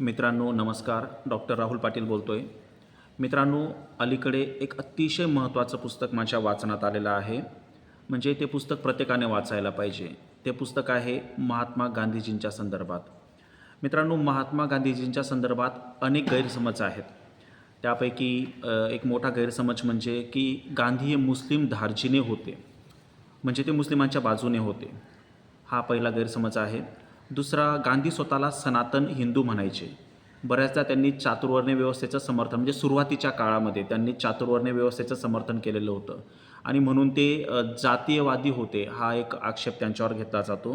मित्रांनो नमस्कार. डॉक्टर राहुल पाटील बोलतो आहे मित्रांनो अलीकडे एक अतिशय महत्त्वाचं पुस्तक माझ्या वाचनात आलेलं आहे. म्हणजे ते पुस्तक प्रत्येकाने वाचायला पाहिजे. ते पुस्तक आहे महात्मा गांधीजींच्या संदर्भात. मित्रांनो महात्मा गांधीजींच्या संदर्भात अनेक गैरसमज आहेत. त्यापैकी एक मोठा गैरसमज म्हणजे की गांधी हे मुस्लिम धार्जिणे होते. म्हणजे ते मुस्लिमांच्या बाजूने होते. हा पहिला गैरसमज आहे. दुसरा गांधी स्वतःला सनातन हिंदू म्हणायचे. बऱ्याचदा त्यांनी चातुर्वर्ण्य व्यवस्थेचं समर्थन म्हणजे सुरुवातीच्या काळामध्ये त्यांनी चातुर्वर्ण्य व्यवस्थेचं समर्थन केलेलं होतं. आणि म्हणून ते जातीयवादी होते हा एक आक्षेप त्यांच्यावर घेतला जातो.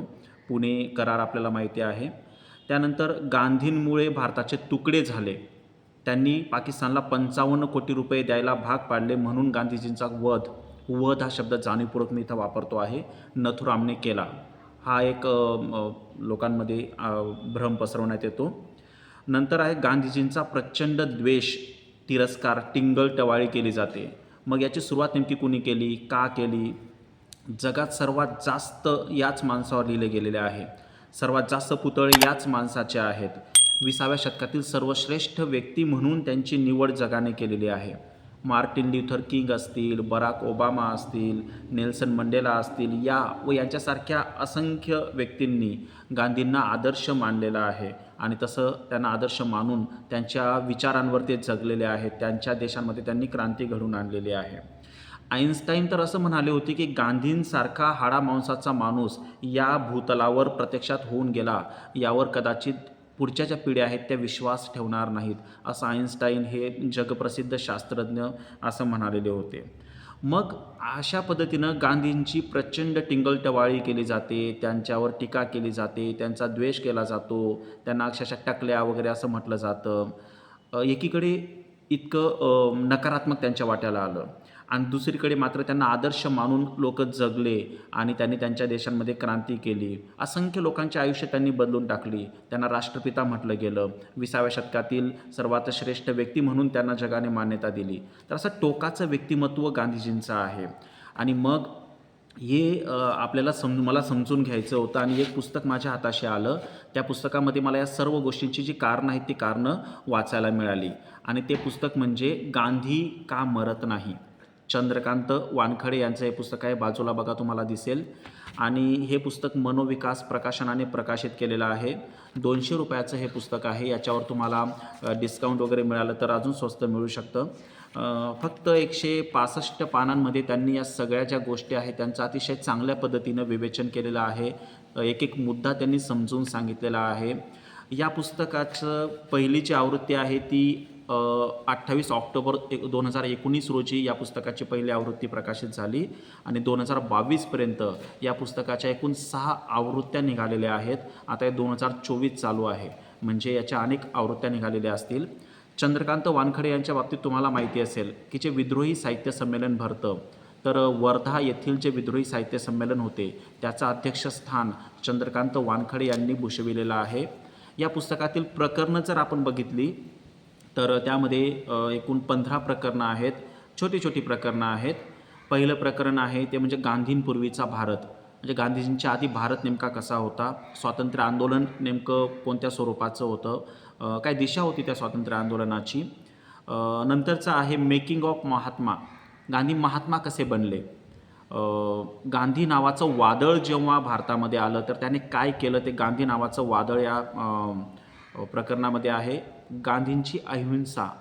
पुणे करार आपल्याला माहिती आहे. त्यानंतर गांधींमुळे भारताचे तुकडे झाले. त्यांनी पाकिस्तानला पंचावन्न कोटी रुपये द्यायला भाग पाडले म्हणून गांधीजींचा वध. वध हा शब्द जाणीवपूर्वक मी इथं वापरतो आहे. नथुरामने केला. हा एक लोकांमध्ये भ्रम पसरवण्यात येतो. नंतर आहे गांधीजींचा प्रचंड द्वेष तिरस्कार टिंगल टवाळी केली जाते. मग याची सुरुवात नेमकी कुणी केली का केली? जगात सर्वात जास्त याच माणसावर लिहिले गेलेले आहे. सर्वात जास्त पुतळे याच माणसाचे आहेत. विसाव्या शतकातील सर्वश्रेष्ठ व्यक्ती म्हणून त्यांची निवड जगाने केलेली आहे. मार्टिन ल्युथर किंग असतील बराक ओबामा असतील नेल्सन मंडेला असतील या व यांच्यासारख्या असंख्य व्यक्तींनी गांधींना आदर्श मानलेला आहे. आणि तसं त्यांना आदर्श मानून त्यांच्या विचारांवर ते जगलेले आहेत. त्यांच्या देशांमध्ये त्यांनी क्रांती घडवून आणलेली आहे. आईन्स्टाईन तर असं म्हणाले होते की गांधींसारखा हाडामांसाचा माणूस या भूतलावर प्रत्यक्षात होऊन गेला. यावर कदाचित पुढच्या ज्या पिढ्या आहेत त्या विश्वास ठेवणार नाहीत असं आईन्स्टाईन हे जगप्रसिद्ध शास्त्रज्ञ असं म्हणालेले होते. मग अशा पद्धतीनं गांधींची प्रचंड टिंगलटवाळी केली जाते त्यांच्यावर टीका केली जाते त्यांचा द्वेष केला जातो त्यांना अक्षरशः टकल्या वगैरे असं म्हटलं जातं. एकीकडे इतकं नकारात्मक त्यांच्या वाट्याला आलं. आणि दुसरीकडे मात्र त्यांना आदर्श मानून लोक जगले आणि त्यांनी त्यांच्या देशांमध्ये क्रांती केली. असंख्य लोकांचे आयुष्य त्यांनी बदलून टाकली. त्यांना राष्ट्रपिता म्हटलं गेलं. विसाव्या शतकातील सर्वात श्रेष्ठ व्यक्ती म्हणून त्यांना जगाने मान्यता दिली. तर असं टोकाचं व्यक्तिमत्व गांधीजींचं आहे. आणि मग हे आपल्याला सम मला समजून घ्यायचं होतं आणि एक पुस्तक माझ्या हाताशी आलं. त्या पुस्तकामध्ये मला या सर्व गोष्टींची जी कारणं आहेत ती कारणं वाचायला मिळाली. आणि ते पुस्तक म्हणजे गांधी का मरत नाही? चंद्रकांत वानखडे यांचं हे पुस्तक आहे. बाजूला बघा तुम्हाला दिसेल. आणि हे पुस्तक मनोविकास प्रकाशनाने प्रकाशित केलेलं आहे. दोनशे रुपयाचं हे पुस्तक आहे. याच्यावर तुम्हाला डिस्काउंट वगैरे मिळालं तर अजून स्वस्त मिळू शकतं. फक्त एकशे पासष्ट पानांमध्ये त्यांनी या सगळ्या ज्या गोष्टी आहेत त्यांचं अतिशय चांगल्या पद्धतीनं विवेचन केलेलं आहे. एक एक मुद्दा त्यांनी समजून सांगितलेला आहे. या पुस्तकाचं पहिली जी आवृत्ती आहे ती अठ्ठावीस ऑक्टोबर एक दोन हजार एकोणीस रोजी या पुस्तकाची पहिली आवृत्ती प्रकाशित झाली आणि दोन हजार बावीसपर्यंत या पुस्तकाच्या एकूण सहा आवृत्त्या निघालेल्या आहेत. आता हे दोन हजार चोवीस चालू आहे. म्हणजे याच्या अनेक आवृत्त्या निघालेल्या असतील. चंद्रकांत वानखडे यांच्या बाबतीत तुम्हाला माहिती असेल की जे विद्रोही साहित्य संमेलन भरतं तर वर्धा येथील जे विद्रोही साहित्य संमेलन होते त्याचं अध्यक्षस्थान चंद्रकांत वानखडे यांनी भूषविलेलं आहे. या पुस्तकातील प्रकरणं जर आपण बघितली तर त्यामध्ये एकूण पंधरा प्रकरणं आहेत. छोटी छोटी प्रकरणं आहेत. पहिलं प्रकरण आहे ते म्हणजे गांधींपूर्वीचा भारत. म्हणजे गांधीजींच्या आधी भारत नेमका कसा होता? स्वातंत्र्य आंदोलन नेमकं कोणत्या स्वरूपाचं होतं? काय दिशा होती त्या स्वातंत्र्य आंदोलनाची? नंतरचं आहे मेकिंग ऑफ महात्मा. गांधी महात्मा कसे बनले? गांधी नावाचं वादळ जेव्हा भारतामध्ये आलं तर त्याने काय केलं? ते गांधी नावाचं वादळ या प्रकरणामध्ये आहे. गांधींची अहिंसा.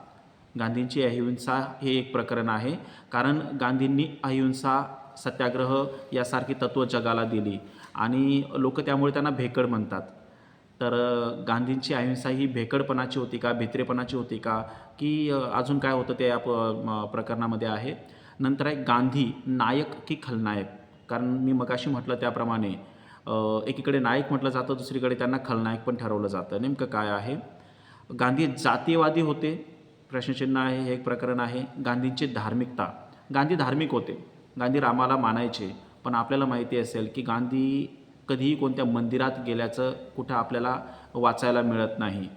गांधींची अहिंसा हे एक प्रकरण आहे. कारण गांधींनी अहिंसा सत्याग्रह यासारखी तत्त्व जगाला दिली. आणि लोक त्यामुळे त्यांना भेकड म्हणतात. तर गांधींची अहिंसा ही भेकडपणाची होती का भित्रेपणाची होती का? की अजून काय होतं ते या प- प्रकरणामध्ये आहे. नंतर आहे गांधी नायक की खलनायक? कारण मी मगाशी म्हटलं त्याप्रमाणे एकीकडे नायक म्हटलं जातं दुसरीकडे त्यांना खलनायक पण ठरवलं जातं. नेमकं काय आहे? गांधी जातीयवादी होते. प्रश्नचिन्ह आहे हे एक प्रकरण आहे. गांधींची धार्मिकता. गांधी धार्मिक होते. गांधी रामाला मानायचे. पण आपल्याला माहिती असेल की गांधी कधीही कोणत्या मंदिरात गेल्याचं कुठं आपल्याला वाचायला मिळत नाही.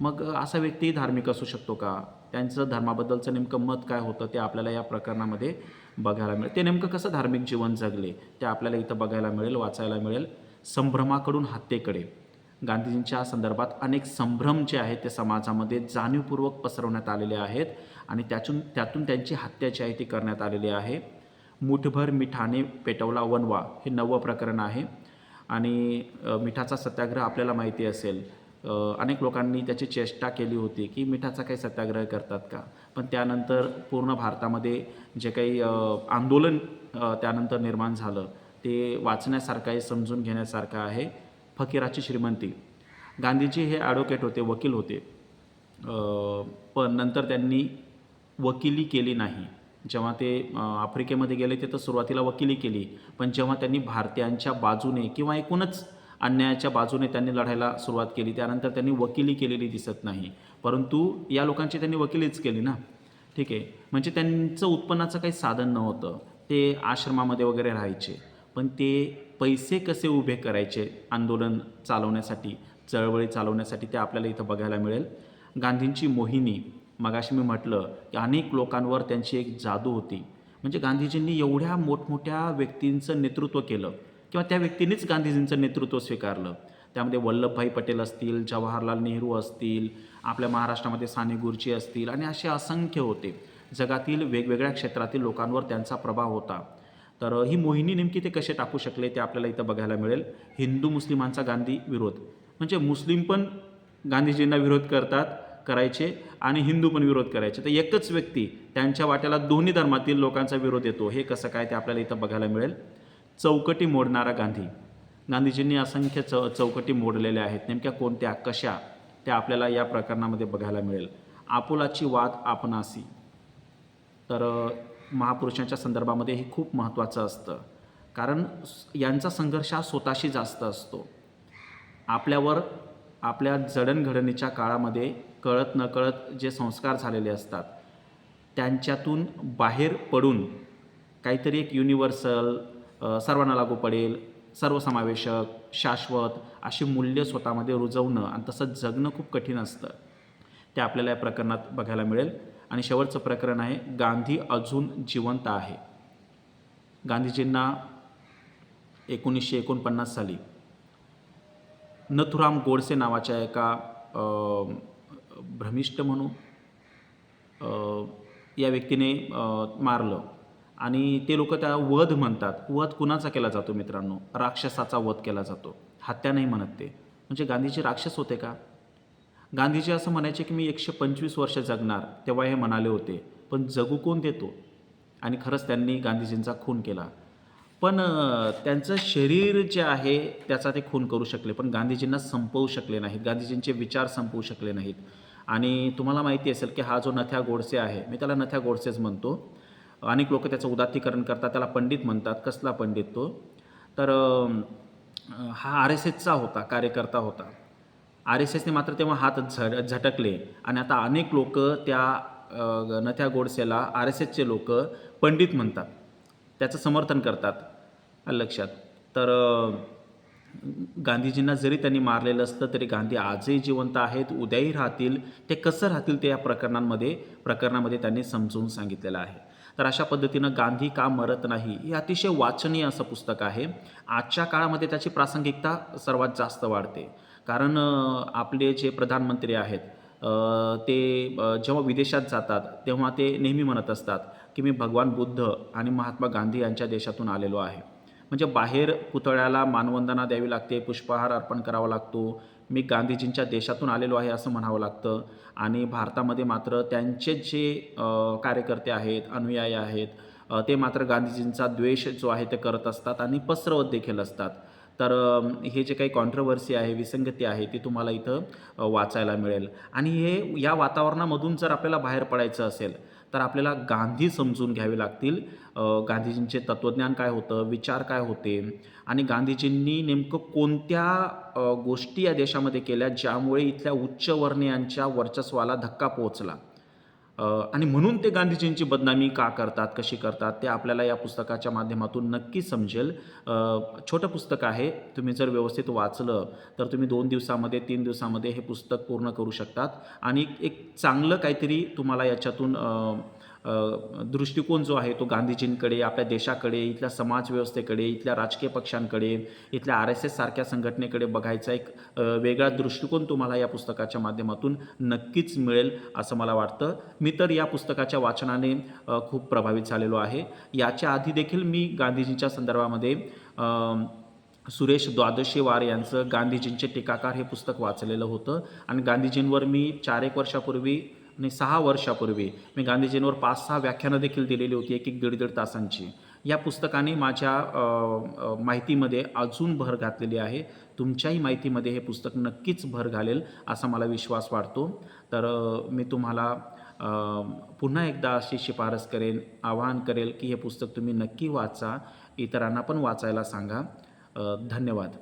मग असा व्यक्तीही धार्मिक असू शकतो का? त्यांचं धर्माबद्दलचं नेमकं मत काय होतं ते आपल्याला या प्रकरणामध्ये बघायला मिळेल. ते नेमकं कसं धार्मिक जीवन जगले ते आपल्याला इथं बघायला मिळेल वाचायला मिळेल. संभ्रमाकडून हत्येकडे. गांधीजींच्या संदर्भात अनेक संभ्रम जे आहेत ते समाजामध्ये जाणीवपूर्वक पसरवण्यात आलेले आहेत आणि त्यातून त्यातून त्यांची हत्या जी आहे ती करण्यात आलेली आहे. मुठभर मिठाने पेटवला वनवा हे नवं प्रकरण आहे आणि मिठाचा सत्याग्रह आपल्याला माहिती असेल. अनेक लोकांनी त्याची चेष्टा केली होती की मिठाचा काही सत्याग्रह करतात का? पण त्यानंतर पूर्ण भारतामध्ये जे काही आंदोलन त्यानंतर निर्माण झालं ते वाचण्यासारखं आहे समजून घेण्यासारखं आहे. फकीराची श्रीमंती. गांधीजी हे ॲडव्होकेट होते वकील होते. पण नंतर त्यांनी वकिली केली नाही. जेव्हा ते आफ्रिकेमध्ये गेले ते तर सुरुवातीला वकिली केली. पण जेव्हा त्यांनी भारतीयांच्या बाजूने किंवा एकूणच अन्यायाच्या बाजूने त्यांनी लढायला सुरुवात केली त्यानंतर त्यांनी वकिली केलेली दिसत नाही. परंतु या लोकांची त्यांनी वकिलीच केली ना. ठीक आहे. म्हणजे त्यांचं उत्पन्नाचं काही साधन नव्हतं. ते आश्रमामध्ये वगैरे राहायचे. पण ते पैसे कसे उभे करायचे आंदोलन चालवण्यासाठी चळवळी चालवण्यासाठी ते आपल्याला इथं बघायला मिळेल. गांधींची मोहिनी मगाशी मी म्हटलं की अनेक लोकांवर त्यांची एक जादू होती. म्हणजे गांधीजींनी एवढ्या मोठमोठ्या व्यक्तींचं नेतृत्व केलं किंवा त्या व्यक्तींनीच गांधीजींचं नेतृत्व स्वीकारलं. त्यामध्ये वल्लभभाई पटेल असतील जवाहरलाल नेहरू असतील आपल्या महाराष्ट्रामध्ये साने गुरुजी असतील आणि असे असंख्य होते. जगातील वेगवेगळ्या क्षेत्रातील लोकांवर त्यांचा प्रभाव होता. तर ही मोहिनी नेमकी ते कसे टाकू शकले ते आपल्याला इथं बघायला मिळेल. हिंदू मुस्लिमांचा गांधी विरोध. म्हणजे मुस्लिम पण गांधीजींना विरोध करतात करायचे आणि हिंदू पण विरोध करायचे. तर एकच व्यक्ती त्यांच्या वाट्याला दोन्ही धर्मातील लोकांचा विरोध येतो. हे कसं काय ते आपल्याला इथं बघायला मिळेल. चौकटी मोडणारा गांधी. गांधीजींनी असंख्य च चौकटी मोडलेल्या आहेत. नेमक्या कोणत्या कशा त्या आपल्याला या प्रकरणामध्ये बघायला मिळेल. आपुलाची वाद आपणासी. तर महापुरुषांच्या संदर्भामध्ये हे खूप महत्त्वाचं असतं. कारण यांचा संघर्ष हा स्वतःशी जास्त असतो. आपल्यावर आपल्या जडणघडणीच्या काळामध्ये कळत नकळत जे संस्कार झालेले असतात त्यांच्यातून बाहेर पडून काहीतरी एक युनिव्हर्सल सर्वांना लागू पडेल सर्वसमावेशक शाश्वत अशी मूल्य स्वतःमध्ये रुजवणं आणि तसं जगणं खूप कठीण असतं. ते आपल्याला या प्रकरणात बघायला मिळेल. आणि शेवटचं प्रकरण आहे गांधी अजून जिवंत आहे. गांधीजींना एकोणीसशे एकोणपन्नास साली नथुराम गोडसे नावाच्या एका भ्रमिष्ट म्हणू या व्यक्तीने मारलं. आणि ते लोक त्या वध म्हणतात. वध कुणाचा केला जातो मित्रांनो? राक्षसाचा वध केला जातो. हत्या नाही म्हणत ते. म्हणजे गांधीजी राक्षस होते का? गांधीजी असं म्हणायचे की मी एकशे पंचवीस वर्ष जगणार तेव्हा हे म्हणाले होते पण जगू कोण देतो? आणि खरंच त्यांनी गांधीजींचा खून केला. पण त्यांचं शरीर जे आहे त्याचा ते खून करू शकले पण गांधीजींना संपवू शकले नाहीत. गांधीजींचे विचार संपवू शकले नाहीत. आणि तुम्हाला माहिती असेल की हा जो नथ्या गोडसे आहे मी त्याला नथ्या गोडसेच म्हणतो. अनेक लोक त्याचं उदात्तीकरण करतात त्याला पंडित म्हणतात. कसला पंडित तो? तर हा आर एस एसचा होता कार्यकर्ता होता. आर एस एसने मात्र तेव्हा हात झ झटकले. आणि आता अनेक लोक त्या नथ्या गोडसेला आर एस एसचे लोक पंडित म्हणतात. त्याचं समर्थन करतात लक्षात. तर गांधीजींना जरी त्यांनी मारलेलं असतं तरी गांधी आजही जिवंत आहेत उद्याही राहतील. ते कसं राहतील ते या प्रकरणांमध्ये प्रकरणामध्ये त्यांनी समजून सांगितलेलं आहे. तर अशा पद्धतीनं गांधी का मरत नाही हे अतिशय वाचनीय असं पुस्तक आहे. आजच्या काळामध्ये त्याची प्रासंगिकता सर्वात जास्त वाढते. कारण आपले जे प्रधानमंत्री आहेत ते जेव्हा विदेशात जातात तेव्हा ते नेहमी म्हणत असतात की मी भगवान बुद्ध आणि महात्मा गांधी यांच्या देशातून आलेलो आहे. म्हणजे बाहेर पुतळ्याला मानवंदना द्यावी लागते पुष्पहार अर्पण करावा लागतो मी गांधीजींच्या देशातून आलेलो आहे असं म्हणावं लागतं आणि भारतामध्ये मात्र त्यांचे जे कार्यकर्ते आहेत अनुयायी आहेत ते मात्र गांधीजींचा द्वेष जो आहे ते करत असतात आणि पसरवत देखील असतात. तर हे जे काही कॉन्ट्रवर्सी आहे विसंगती आहे ती तुम्हाला इथं वाचायला मिळेल. आणि हे या वातावरणामधून जर आपल्याला बाहेर पडायचं असेल तर आपल्याला गांधी समजून घ्यावे लागतील. गांधीजींचे तत्त्वज्ञान काय होतं विचार काय होते आणि गांधीजींनी नेमकं कोणत्या गोष्टी या देशामध्ये केल्या ज्यामुळे इथल्या उच्चवर्णीयांच्या वर्चस्वाला धक्का पोहोचला? आणि म्हणून ते गांधीजींची बदनामी का करतात कशी करतात ते आपल्याला या पुस्तकाच्या माध्यमातून नक्की समजेल. छोटं पुस्तक आहे तुम्ही जर व्यवस्थित वाचलं तर तुम्ही दोन दिवसामध्ये तीन दिवसामध्ये हे पुस्तक पूर्ण करू शकतात. आणि एक चांगलं काहीतरी तुम्हाला याच्यातून दृष्टिकोन जो आहे तो गांधीजींकडे आपल्या देशाकडे इथल्या समाजव्यवस्थेकडे इथल्या राजकीय पक्षांकडे इथल्या आर एस एस सारख्या संघटनेकडे बघायचा एक वेगळा दृष्टिकोन तुम्हाला या पुस्तकाच्या माध्यमातून नक्कीच मिळेल असं मला वाटतं. मी तर या पुस्तकाच्या वाचनाने खूप प्रभावित झालेलो आहे. याच्या आधी देखील मी गांधीजींच्या संदर्भामध्ये सुरेश द्वादशीवार यांचं गांधीजींचे टीकाकार हे पुस्तक वाचलेलं होतं. आणि गांधीजींवर मी चार एक वर्षापूर्वी आणि सहा वर्षापूर्वी मी गांधीजींवर पाच सहा व्याख्यानं देखील दिलेली होती एक एक दीड दीड तासांची. या पुस्तकाने माझ्या माहितीमध्ये अजून भर घातलेली आहे. तुमच्याही माहितीमध्ये हे पुस्तक नक्कीच भर घालेल असा मला विश्वास वाटतो तर मी तुम्हाला पुन्हा एकदा अशी शिफारस करेन आवाहन करेल की हे पुस्तक तुम्ही नक्की वाचा. इतरांना पण वाचायला सांगा. धन्यवाद.